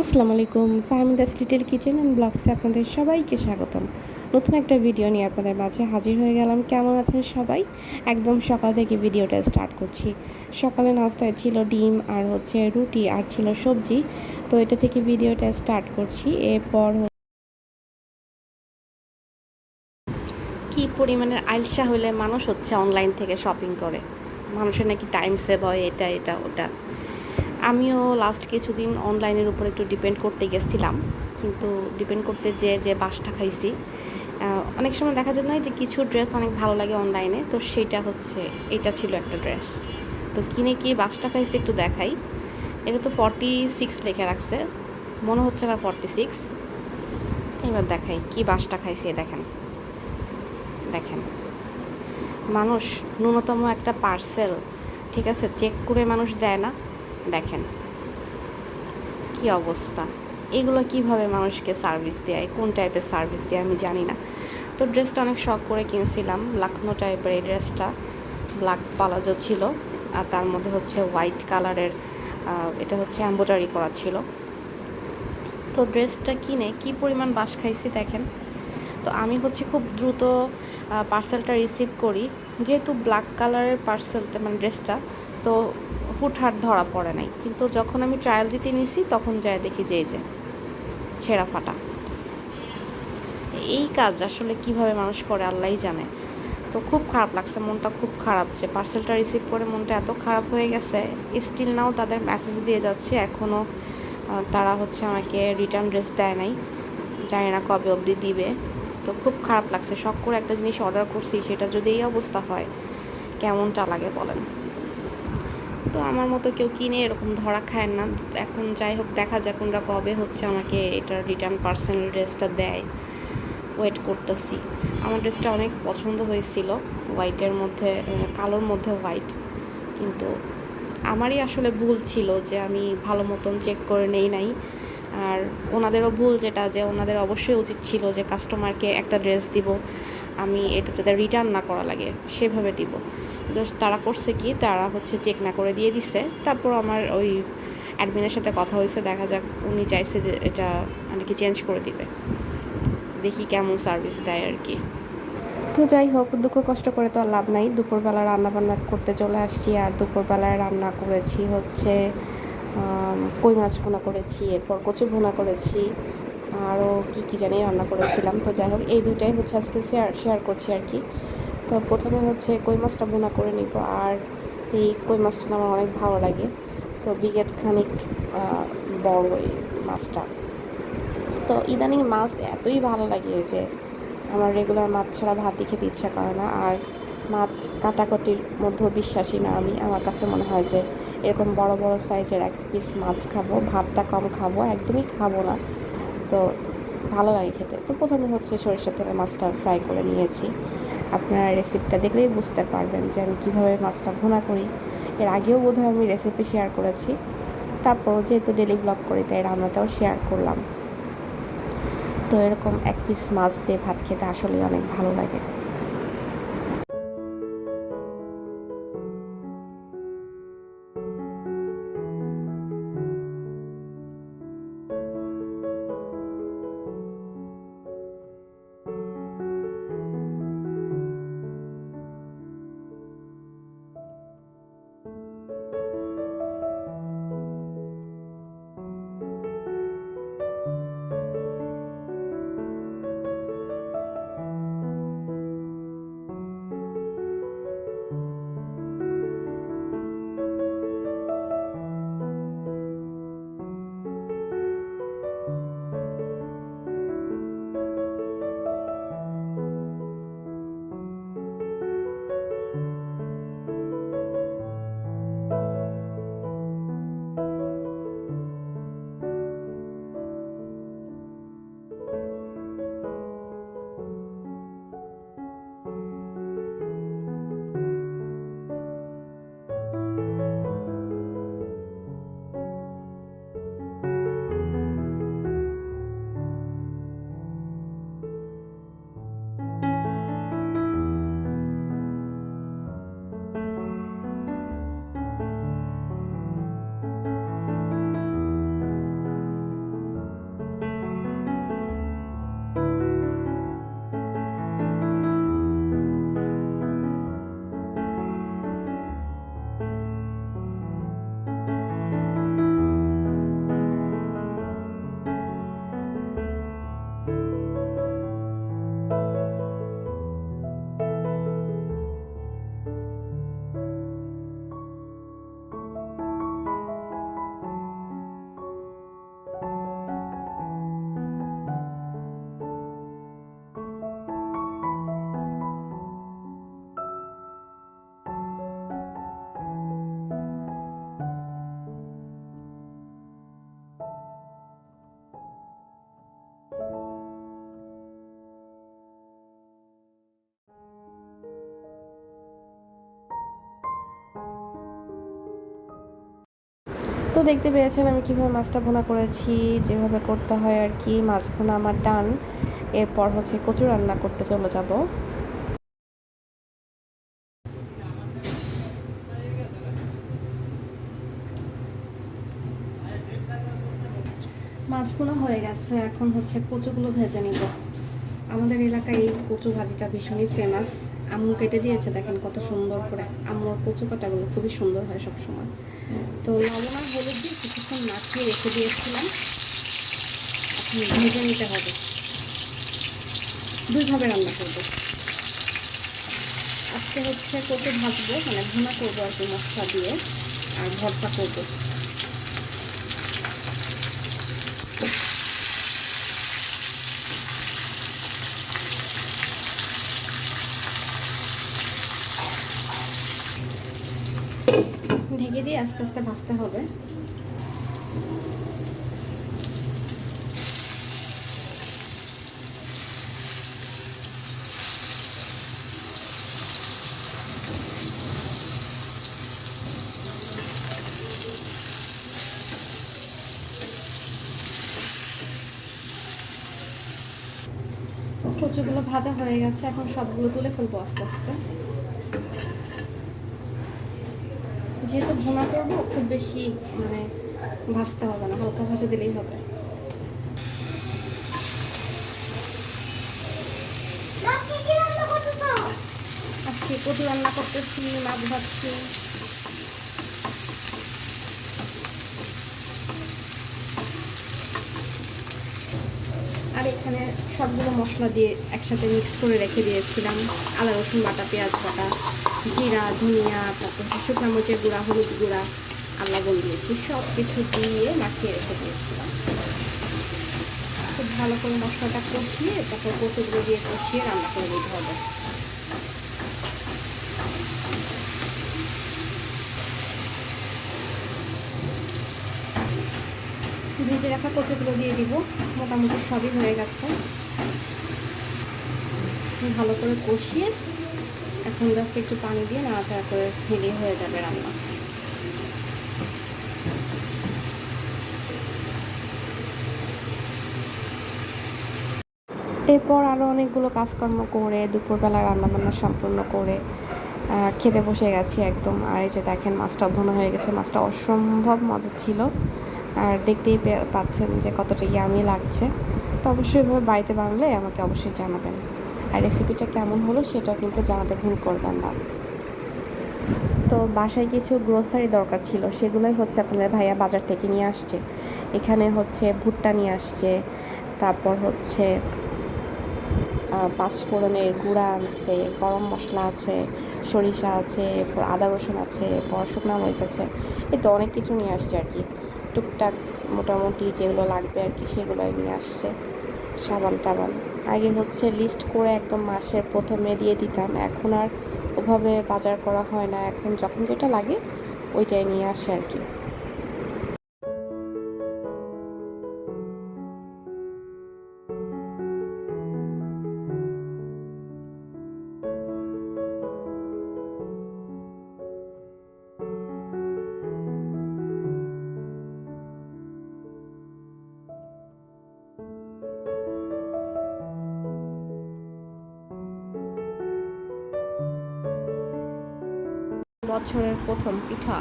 আসসালামু আলাইকুম Fahmida's little kitchen and ব্লগসে আপনাদের সবাইকে স্বাগতম। নতুন একটা ভিডিও নিয়ে আপনাদের মাঝে হাজির হয়ে গেলাম। কেমন আছেন সবাই? একদম সকাল থেকে ভিডিওটা স্টার্ট করছি। সকালে নাস্তায় ছিল ডিম আর হচ্ছে রুটি আর ছিল সবজি। তো এটা থেকে ভিডিওটা স্টার্ট করছি। এরপর কি পরিমাণের আইলসা হলে মানুষ হচ্ছে অনলাইন থেকে শপিং করে? মানুষের নাকি টাইম সেভ হয়, এটা এটা, ওটা। আমিও লাস্ট কিছুদিন অনলাইনের উপর একটু ডিপেন্ড করতে গেছিলাম। কিন্তু ডিপেন্ড করতে যে যে বাসটা খাইছি অনেক সময় দেখা যায় না যে কিছু ড্রেস অনেক ভালো লাগে অনলাইনে তো সেটা হচ্ছে, এটা ছিল একটা ড্রেস তো কিনে কি বাসটা খাইছি একটু দেখাই। এটা তো ফর্টি সিক্স লেখা রাখছে, মনে হচ্ছে না ফর্টি সিক্স এবার দেখাই, কি বাসটা খাইছি দেখেন। দেখেন, মানুষ ন্যূনতম একটা পার্সেল ঠিক আছে চেক করে মানুষ দেয় না। দেখেন। কি অবস্থা? এগুলো কীভাবে মানুষকে সার্ভিস দেয়? কোন টাইপের সার্ভিস দেয়? আমি জানি না। তো ড্রেসটা অনেক শখ করে কিনছিলাম। লাখনো টাইপের এই ড্রেসটা ব্ল্যাক পালাজো ছিল। আর তার মধ্যে হচ্ছে হোয়াইট কালারের এটা হচ্ছে এম্ব্রয়ডারি করা ছিল। তো ড্রেসটা কিনে কি পরিমাণ বাস খাইছি দেখেন। তো আমি হচ্ছে খুব দ্রুত পার্সেলটা রিসিভ করি। যেহেতু ব্ল্যাক কালারের পার্সেলটা মানে ড্রেসটা তো হুটহাট ধরা পড়ে নাই। কিন্তু যখন আমি ট্রায়াল দিতে নিছি, তখন যায় দেখি যে যে, ছেঁড়া ফাটা। এই কাজ আসলে কীভাবে মানুষ করে আল্লাহই জানে। তো খুব খারাপ লাগছে, মনটা খুব খারাপ যে পার্সেলটা রিসিভ করে মনটা এত খারাপ হয়ে গেছে স্টিল নাও তাদের মেসেজ দিয়ে যাচ্ছে এখনও তারা হচ্ছে আমাকে রিটার্ন ড্রেস দেয় নাই। জানি না কবে অবধি দিবে। তো খুব খারাপ লাগছে, শখ করে একটা জিনিস অর্ডার করছি, সেটা যদি এই অবস্থা হয়, কেমনটা লাগে বলেন? তো আমার মতো কেউ কিনে এরকম ধরা খায় না। এখন যাই হোক, দেখা যাক কোনটা কবে হচ্ছে আমাকে এটার রিটার্ন পার্সোনাল ড্রেসটা দেয়। ওয়েট করতেছি। আমার ড্রেসটা অনেক পছন্দ হয়েছিল হোয়াইটের মধ্যে মানে কালোর মধ্যে হোয়াইট কিন্তু আমারই আসলে ভুল ছিল যে আমি ভালো মতন চেক করে নেই নাই। আর ওনাদেরও ভুল যেটা, যে ওনাদের অবশ্যই উচিত ছিল যে কাস্টমারকে একটা ড্রেস দিব, আমি এটা যাতে রিটার্ন না করা লাগে, সেভাবে দিব। তারা করছে কি? তারা হচ্ছে চেক না করে দিয়ে দিছে। তারপর আমার ওই অ্যাডমিনের সাথে কথা হয়েছে, দেখা যাক উনি চাইছে যে এটা মানে কি চেঞ্জ করে দিবে। দেখি কেমন সার্ভিস দেয় আর কি। তো যাই হোক, দুঃখ কষ্ট করে তো আর লাভ নাই। দুপুরবেলা রান্না বান্না করতে চলে আসছি আর দুপুরবেলায় রান্না করেছি হচ্ছে কই মাছ ভুনা করেছি, এরপর কচু ভুনা করেছি, আরও কি কি জানি রান্না করেছিলাম। তো যাই হোক, এই দুইটাই হচ্ছে আজকে শেয়ার শেয়ার করছি আর কি। তো প্রথমে হচ্ছে কই মাছটা ভুনা করে নিব, আর এই কই মাছটা আমার অনেক ভালো লাগে। তো বিগেট খানিক বড় এই মাছটা। তো ইদানিং মাছ এতই ভালো লাগে যে আমার রেগুলার মাছ ছাড়া ভাতই খেতে ইচ্ছা করে না, আর মাছ কাটাকাটির মধ্যেও বিশ্বাসী না আমি। আমার কাছে মনে হয় যে এরকম বড় বড় সাইজের এক পিস মাছ খাব, ভাতটা কম খাব, একদমই খাব না। তো ভালো লাগে খেতে। তো প্রথমে হচ্ছে সরিষার তেলে মাছটা ফ্রাই করে নিয়েছি। আপনারা রেসিপিটা দেখলেই বুঝতে পারবেন যে আমি কীভাবে মাছটা ভুনা করি। এর আগেও বোধহয় আমি রেসিপি শেয়ার করেছি। তারপরও যেহেতু ডেলি ব্লগ করি, তাই রান্নাটাও শেয়ার করলাম। তো এরকম এক পিস মাছ দিয়ে ভাত খেতে আসলেই অনেক ভালো লাগে। তো দেখতে পেয়েছেন আমি কীভাবে মাছটা ভুনা করেছি, যেভাবে করতে হয় আর কি। মাছ ভুনা আমার ডান, এরপর হচ্ছে কচু রান্না করতে চলে যাব। মাছ ভুনা হয়ে গেছে, এখন হচ্ছে কচুগুলো ভেজে নিব। আমাদের এলাকায় এই কচু ভাজিটা ভীষণই ফেমাস আম্মু কেটে দিয়েছে, দেখেন কত সুন্দর করে। আম্মুর কচু কাটাগুলো খুবই সুন্দর হয় সব সময় তো লবণ আর হলুদ দিয়ে কিছুক্ষণ মাখিয়ে রেখে দিয়েছিলাম। এখন ভেজে নিতে হবে। দুইভাবে রান্না করব। আজকে হচ্ছে কচু ভাজবো মানে ভুনা করব আর কি মশলা দিয়ে, আর ভর্তা করব ঢেকে দিয়ে আস্তে আস্তে ভাজতে হবে। কচুগুলো ভাজা হয়ে গেছে এখন সবগুলো তুলে ফেলব আস্তে আস্তে। যেহেতু ভুনা করব খুব বেশি মানে ভাজতে হবে না হালকা ভাজা দিলেই হবে। আজকে কচু রান্না করতেছি মাছ ভাজছি। আর এখানে সবগুলো মশলা দিয়ে একসাথে মিক্স করে রেখে দিয়েছিলাম আদা রসুন বাটা পেঁয়াজ বাটা। জিরা ধনিয়া তারপর শুকনো মরিচের গুঁড়া, হলুদ গুঁড়া আর লবণ দিয়েছি। সব কিছু দিয়ে মাখিয়ে রেখে দিয়েছিলাম। খুব ভালো করে মশলাটা কষিয়ে, তারপর কচুগুলো দিয়ে কষিয়ে রান্না করে দিতে হবে। ভেজে রাখা কচুগুলো দিয়ে দিব। মোটামুটি সবই হয়ে গেছে। ভালো করে কষিয়ে এখন জাস্ট একটু পানি দিয়ে নাড়াচাড়া করে হেলে হয়ে যাবে রান্না। এরপর আরও অনেকগুলো কাজকর্ম করে, দুপুরবেলা রান্নাবান্না সম্পূর্ণ করে খেতে বসে গেছি একদম। আর এই যে দেখেন, মাছটা ভুনো হয়ে গেছে। মাছটা অসম্ভব মজা ছিল। আর দেখতেই পাচ্ছেন যে কতটা ইয়ামি লাগছে। তো অবশ্যই এভাবে বাড়িতে বানালে আমাকে অবশ্যই জানাবেন। আর রেসিপিটা কেমন হলো সেটাও কিন্তু জানাতে ভুল করবেন না। তো বাসায় কিছু গ্রোসারি দরকার ছিল, সেগুলোই হচ্ছে আপনাদের ভাইয়া বাজার থেকে নিয়ে আসছে। এখানে হচ্ছে ভুট্টা নিয়ে আসছে, তারপর হচ্ছে পাঁচফোড়নের গুঁড়া আনছে, গরম মশলা আছে, সরিষা আছে এরপর আদা রসুন আছে এরপর শুকনা মরিচ আছে, এই তো অনেক কিছু নিয়ে আসছে আর কি। টুকটাক মোটামুটি যেগুলো লাগবে আর কি সেগুলোই নিয়ে আসছে সাবান টাবান আগে হচ্ছে লিস্ট করে একদম মাসের প্রথমে দিয়ে দিতাম। এখন আর ওভাবে বাজার করা হয় না। এখন যখন যেটা লাগে ওইটাই নিয়ে আসে আর কি। বছরের প্রথম পিঠা।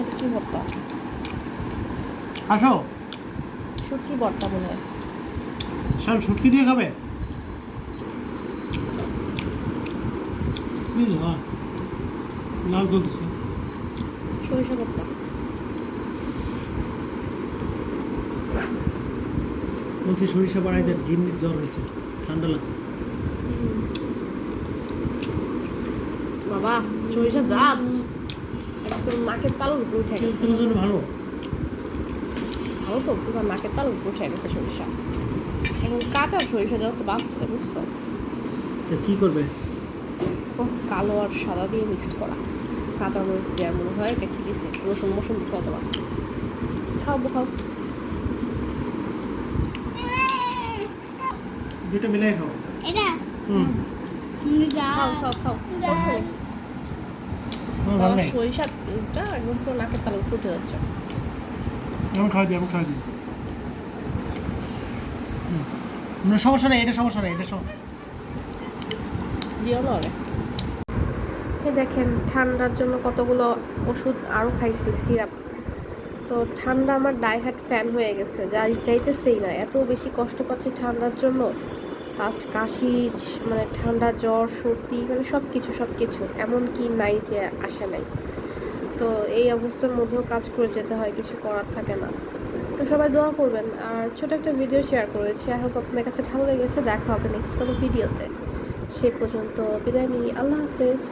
এটা কি ভর্তা? আসো। শুটকি ভর্তা বলে সব ছুটকি দিয়ে খাবে? প্লিজ লাল সরিষা ভর্তা। বলছি সরিষা বাড়াই দেন গিন্নির জ্বর হয়েছে। ঠান্ডা লাগছে বাবা সরিষা জাত। একদম নাকের তালুর উপর উঠে গেছে। তোমার জন্য ভালো। ভালো তো পুরো নাকের তালুর উপর উঠে গেছে সরিষা। এখন কাঁচা সরিষা বুঝছ তা কি করবে? ও কালো আর সাদা দিয়ে মিক্সড করা। কাঁচা মরিচ দেওয়া মনে হয় এটা কি দিছে? রসুন মসুন দিছে অথবা। খাব খাও। দুটো মিলাই খাও এটা? হুম। খাও খাও খাও খাও। আমার ভালো নেই। সরিষাটা একদম পুরো নাকের তালু ফুটে যাচ্ছে। আমি খাই দিই আমি খাই দিই। সমস্যা নেই এটা সমস্যা নেই এটা সমস্যা দিও না দেখেন ঠান্ডার জন্য কতগুলো ওষুধ আরও খাইছি সিরাপ। তো ঠান্ডা আমার ডাইহার্ট ফ্যান হয়ে গেছে যা চাইতেছেই না এত বেশি কষ্ট পাচ্ছি ঠান্ডার জন্য। লাস্ট কাশি মানে ঠান্ডা জ্বর, সর্দি মানে সব কিছু সব কিছু এমন কি নাই যে আসে নাই। তো এই অবস্থার মধ্যেও কাজ করে যেতে হয়, কিছু করার থাকে না। তো সবাই দোয়া করবেন। আর ছোট একটা ভিডিও শেয়ার করেছি। আই হোপ আপনার কাছে ভালো লেগেছে। দেখা হবে নেক্সট কোনো ভিডিওতে সে পর্যন্ত বিদায় নিই। আল্লাহ হাফেজ।